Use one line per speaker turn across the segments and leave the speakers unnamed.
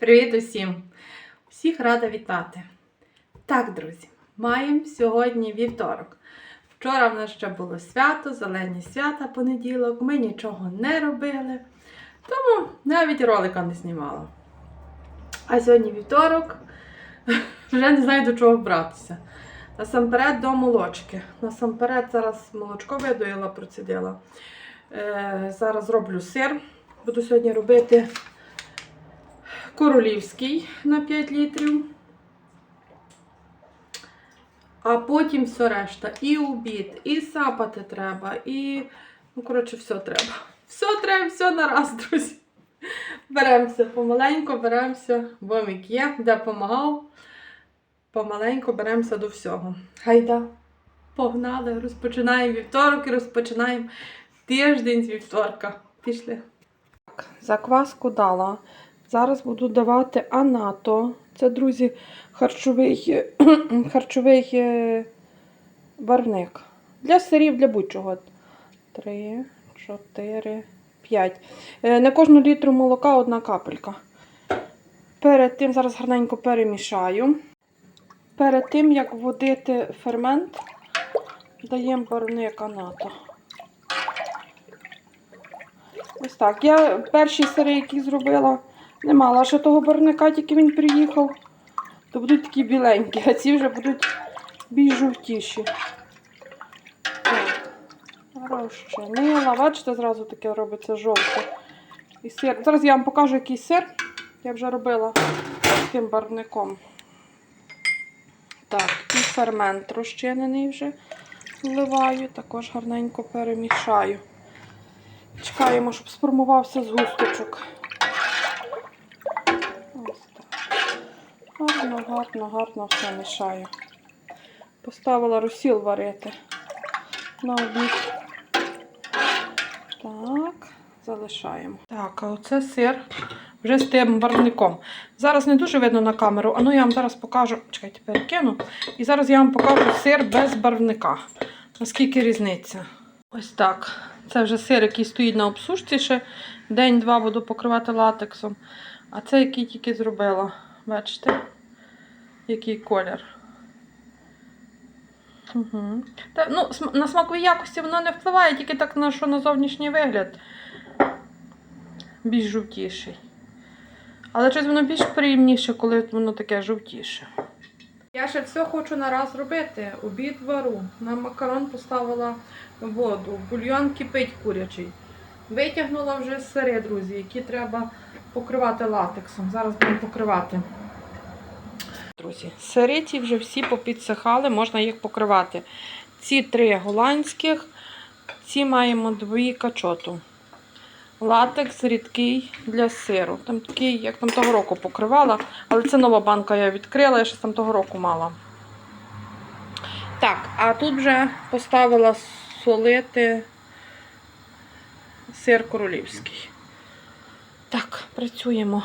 Привіт усім! Всіх рада вітати. Так, друзі, маємо сьогодні вівторок. Вчора в нас ще було свято, зелені свята понеділок. Ми нічого не робили, тому навіть ролика не знімала. А сьогодні вівторок, вже не знаю до чого братися. Насамперед до молочки. Насамперед зараз молочко видоїла, процідила. Е, зараз роблю сир. Буду сьогодні робити королівський на 5 літрів. А потім все решта. І обід, і сапати треба, і, ну, коротше, все треба. Все треба, все на раз, друзі. Беремося помаленьку, беремося, бомік є, де помагав. Помаленьку беремося до всього. Гайда, погнали, розпочинаємо вівторок і розпочинаємо тиждень з вівторка. Пішли. Так, закваску дала. Зараз буду давати анато. Це, друзі, харчовий, харчовий е, барвник. Для сирів, для будь-чого. Три, чотири, п'ять. Е, На кожну літру молока одна капелька. Перед тим зараз гарненько перемішаю. Перед тим, як вводити фермент, даємо барвник анато. Ось так. Я перші сири, які зробила, не мала ще того барвника, тільки він приїхав. То будуть такі біленькі, а ці вже будуть більш жовтіші. Так. Розчинила. Бачите, зразу таке робиться жовте. І сир. Зараз я вам покажу, який сир. Я вже робила таким барвником. Так, і фермент розчинений вже вливаю, також гарненько перемішаю. Чекаємо, щоб сформувався згусточок. Ось так. Гарно, гарно, гарно все мішаю. Поставила розсіл варити на обід. Так, залишаємо. Так, а оце сир вже з тим барвником. Зараз не дуже видно на камеру, а ну я вам зараз покажу. Чекайте, перекину. І зараз я вам покажу сир без барвника. Наскільки різниця? Ось так. Це вже сир, який стоїть на обсушці ще. День-два буду покривати латексом. А це який тільки зробила. Бачите? Який колір. Угу. Та, ну, на смакові якості воно не впливає, тільки так на що на зовнішній вигляд. Більш жовтіший. Але щось воно більш приємніше, коли воно таке жовтіше. Я ще все хочу на раз робити. Обід вару. На макарон поставила воду. Бульйон кипить курячий. Витягнула вже сири, друзі, які треба покривати латексом. Зараз будемо покривати. Друзі, сири ці вже всі попідсихали, можна їх покривати. Ці три голландських, ці маємо дві качоту. Латекс рідкий для сиру. Там такий, як там того року покривала, але це нова банка я відкрила, я ще там того року мала. Так, а тут вже поставила солити сир королівський. Так, працюємо.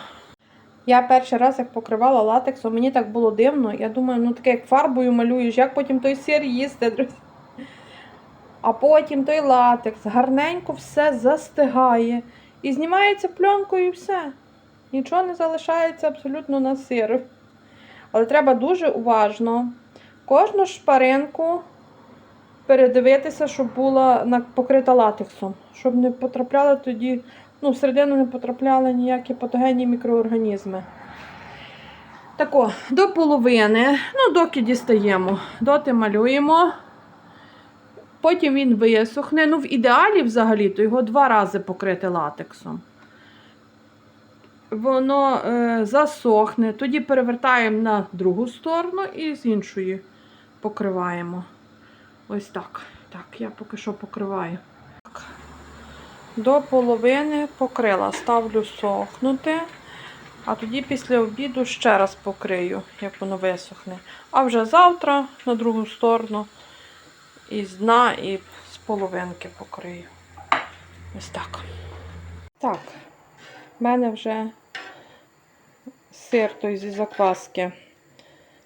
Я перший раз, як покривала латексом, мені так було дивно. Я думаю, ну таке як фарбою малюєш, як потім той сир їсти, друзі. А потім той латекс, гарненько все застигає. І знімається пленкою і все. Нічого не залишається абсолютно на сир. Але треба дуже уважно кожну шпаринку передивитися, щоб була покрита латексом. Щоб не потрапляли тоді, ну, всередину не потрапляли ніякі патогенні мікроорганізми. Тако, до половини, ну, доки дістаємо, доти малюємо. Потім він висохне. Ну, в ідеалі взагалі, то його два рази покрити латексом. Воно е, засохне, тоді перевертаємо на другу сторону і з іншої покриваємо. Ось так. Так, я поки що покриваю. До половини покрила, ставлю сохнути, а тоді після обіду ще раз покрию, як воно висохне. А вже завтра на другу сторону і з дна, і з половинки покрию. Ось так. Так, в мене вже сир той зі закваски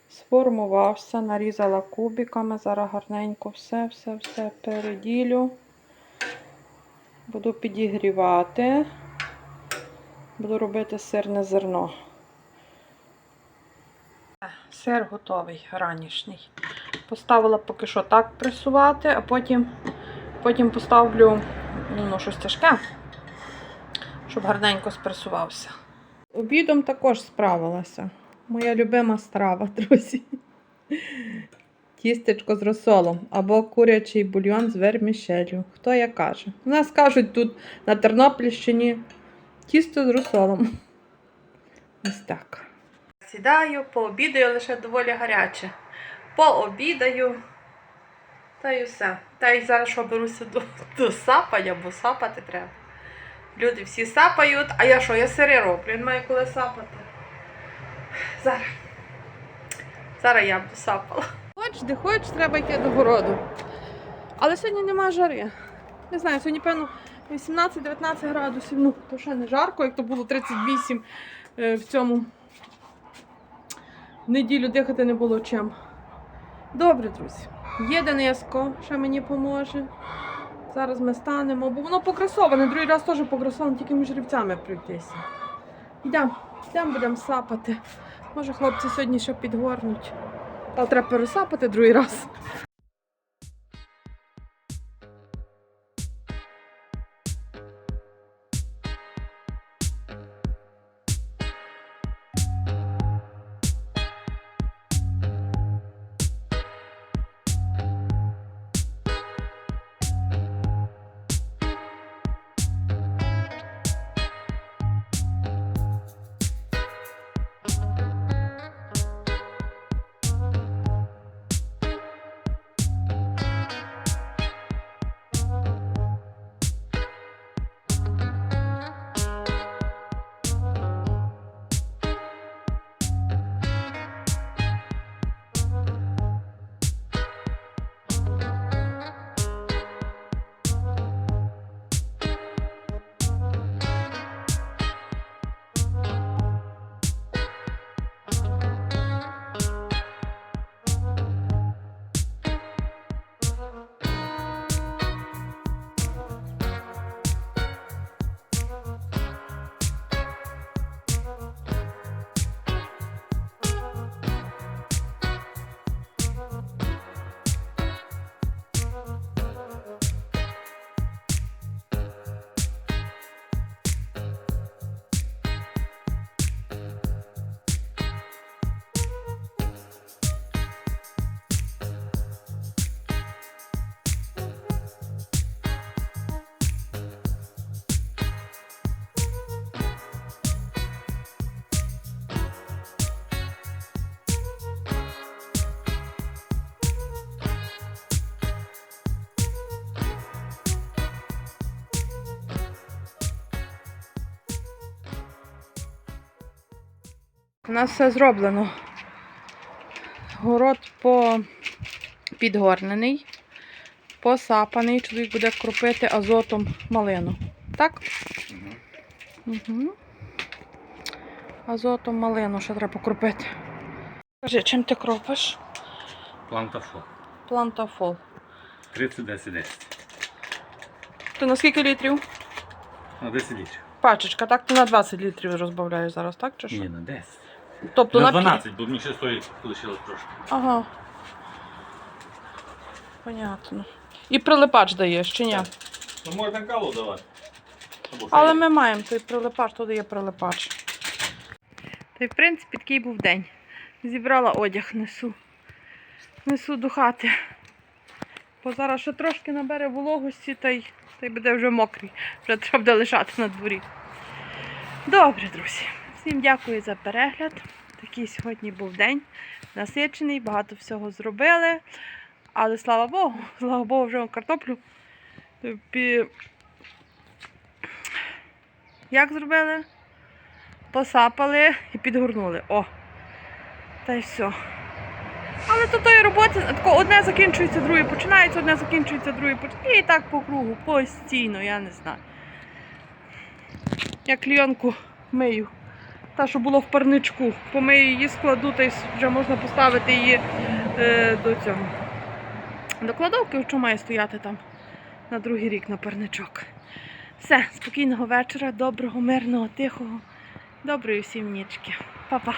сформувався, нарізала кубиками. Зараз гарненько все-все-все переділю. Буду підігрівати. Буду робити сирне зерно. Сир готовий, ранішній. Поставила поки що так пресувати, а потім, потім поставлю ну, щось тяжке, щоб гарненько спресувався. Обідом також справилася. Моя любима страва, друзі. Тістечко з розсолом або курячий бульйон з вермішелю. Хто як каже. У нас кажуть тут на Тернопільщині тісто з розсолом. Ось так. Сідаю, пообідаю лише доволі гаряче. Пообідаю. Та й все. Та й зараз що беруся до, до сапання, бо сапати треба. Люди всі сапають, а я що, я сири роблю, я не маю коли сапати. Зараз. Зараз я буду сапала. Хоч, де хоч, треба йти до городу. Але сьогодні нема жари. Не знаю, сьогодні, певно, 18-19 градусів. Ну, то ще не жарко, як то було 38 е, в цьому. Неділю дихати не було чим. Добре, друзі. Є Дениско, ще мені поможе. Зараз ми станемо, бо воно покрасоване, другий раз теж покрасоване, тільки між рівцями пройтися. Йдемо, йдемо, будемо сапати. Може, хлопці сьогодні ще підгорнуть. Та треба пересапати другий раз. У нас все зроблено. Город по... підгорнений, посапаний. Чоловік буде кропити азотом малину. Так? Угу. Азотом малину ще треба покропити. Скажи, чим ти кропиш?
Плантафо.
Плантафол.
30 10 10.
Ти на скільки літрів?
На 10 літрів.
Пачечка, так ти на 20 літрів розбавляєш зараз, так? Чи що?
Ні, на 10.
Тобто
на
на,
12, бо мені ще стоїть лишилось трошки.
Ага. Понятно. І прилипач даєш, чи ні?
Так. Ну можна калу давати. Або
Але ми маємо той прилипач, туди є прилипач. Та й в принципі такий був день. Зібрала одяг, несу. Несу до хати. Бо зараз ще трошки набере вологості та й, та й буде вже мокрий. Вже треба буде лишати на дворі. Добре, друзі. Всім дякую за перегляд. Такий сьогодні був день. Насичений, багато всього зробили. Але слава Богу, слава Богу, вже картоплю. як зробили? Посапали і підгорнули. О! Та й все. Але то тої роботи одне закінчується, друге починається, одне закінчується, друге починається. І так по кругу, постійно, я не знаю. Я клійонку мию. Та, що було в парничку. Помию її, складу, й вже можна поставити її е, до цього. До кладовки, що має стояти там на другий рік на парничок. Все, спокійного вечора, доброго, мирного, тихого. Доброї всім нічки. Па-па.